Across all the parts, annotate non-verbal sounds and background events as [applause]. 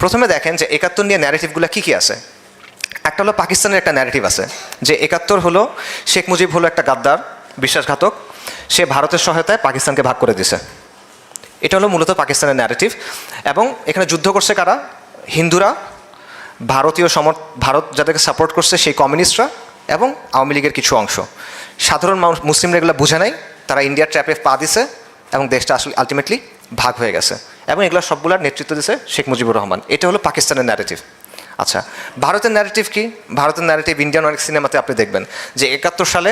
প্রথমে দেখেন যে একাত্তর নিয়ে ন্যারেটিভগুলো কী কী আছে? একটা হলো পাকিস্তানের একটা ন্যারেটিভ আছে, যে একাত্তর হলো শেখ মুজিব হলো একটা গাদ্দার, বিশ্বাসঘাতক। সে ভারতের সহায়তায় পাকিস্তানকে ভাগ করে দিছে। এটা হলো মূলত পাকিস্তানের ন্যারেটিভ এবং এখানে যুদ্ধ করছে কারা? হিন্দুরা, ভারতীয় সমর, ভারত যাদেরকে সাপোর্ট করছে সেই কমিউনিস্টরা এবং আওয়ামী লীগের কিছু অংশ। সাধারণ মানুষ, মুসলিমরা এগুলো বুঝে নাই, তারা ইন্ডিয়ার ট্র্যাপে পা দিছে এবং দেশটা আসলে আলটিমেটলি ভাগ হয়ে গেছে। এবং এগুলো সবগুলোর নেতৃত্ব দিছে শেখ মুজিবুর রহমান। এটা হলো পাকিস্তানের ন্যারেটিভ আচ্ছা ভারতের ন্যারেটিভ কি? ভারতের ন্যারেটিভ ইন্ডিয়ান অনেক সিনেমাতে আপনি দেখবেন যে একাত্তর সালে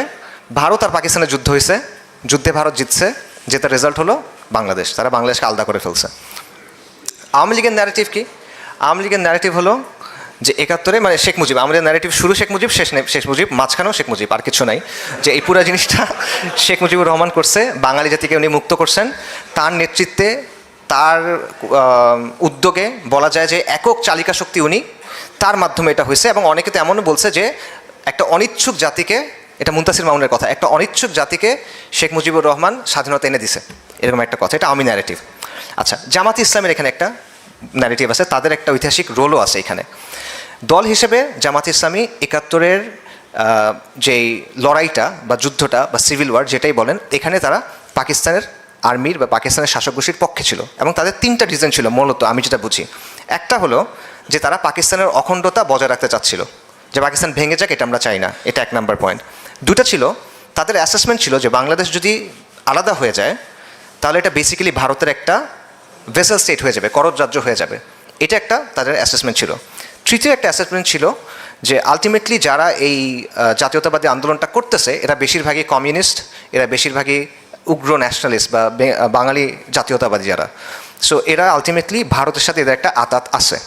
ভারত আর পাকিস্তানের যুদ্ধ হয়েছে, যুদ্ধে ভারত জিতছে যেটার রেজাল্ট হলো বাংলাদেশ। তারা বাংলাদেশকে আলাদা করে ফেলছে। আওয়ামী লীগের ন্যারেটিভ কি? আওয়ামী লীগের ন্যারেটিভ হলো যে একাত্তরে মানে শেখ মুজিব আমাদের ন্যারেটিভ শুরু শেখ মুজিব, শেষ শেষ মুজিব, মাঝখানেও শেখ মুজিব, আর কিছু নাই। যে এই পুরো জিনিসটা [laughs] শেখ মুজিবুর রহমান করছে, বাঙালি জাতিকে উনি মুক্ত করছেন। তার নেতৃত্বে তার উদ্যোগে বলা যায় যে একক চালিকা শক্তি উনি তার মাধ্যমে এটা হয়েছে এবং অনেকে তো এমনও বলছে যে একটা অনিচ্ছুক জাতিকে, এটা মুন্তাসির মামুনের কথা, একটা অনিচ্ছুক জাতিকে শেখ মুজিবুর রহমান স্বাধীনতা এনে দিছে। এরকম একটা কথা, এটা আমি ন্যারেটিভ আচ্ছা জামাত ইসলামের এখানে একটা ন্যারেটিভ আছে, তাদের একটা ঐতিহাসিক রোলও আছে এখানে। দল হিসেবে জামাত ইসলামী একাত্তরের যেই লড়াইটা বা যুদ্ধটা বা সিভিল ওয়ার যেটাই বলেন, এখানে তারা পাকিস্তানের আর্মির বা পাকিস্তানের শাসক গোষ্ঠীর পক্ষে ছিল এবং তাদের তিনটা রিজন ছিল মূলত, আমি যেটা বুঝি। একটা হলো যে তারা পাকিস্তানের অখণ্ডতা বজায় রাখতে চাচ্ছিল। যে পাকিস্তান ভেঙে যাক, এটা আমরা চাই না। এটা এক নাম্বার পয়েন্ট দুটা ছিল, তাদের অ্যাসেসমেন্ট ছিল যে বাংলাদেশ যদি আলাদা হয়ে যায়, তাহলে এটা বেসিক্যালি ভারতের একটা ভেসেল স্টেট হয়ে যাবে করজ রাজ্য হয়ে যাবে। এটা একটা তাদের অ্যাসেসমেন্ট ছিল। তৃতীয় একটা অ্যাসেসমেন্ট ছিল যে আলটিমেটলি যারা এই জাতীয়তাবাদী আন্দোলনটা করতেছে, এরা বেশিরভাগই কমিউনিস্ট এরা বেশিরভাগই উগ্র ন্যাশনালিস্ট বা বাঙালি জাতীয়তাবাদী যারা। সো এরা আলটিমেটলি ভারতের সাথে এদের একটা আতাত আছে।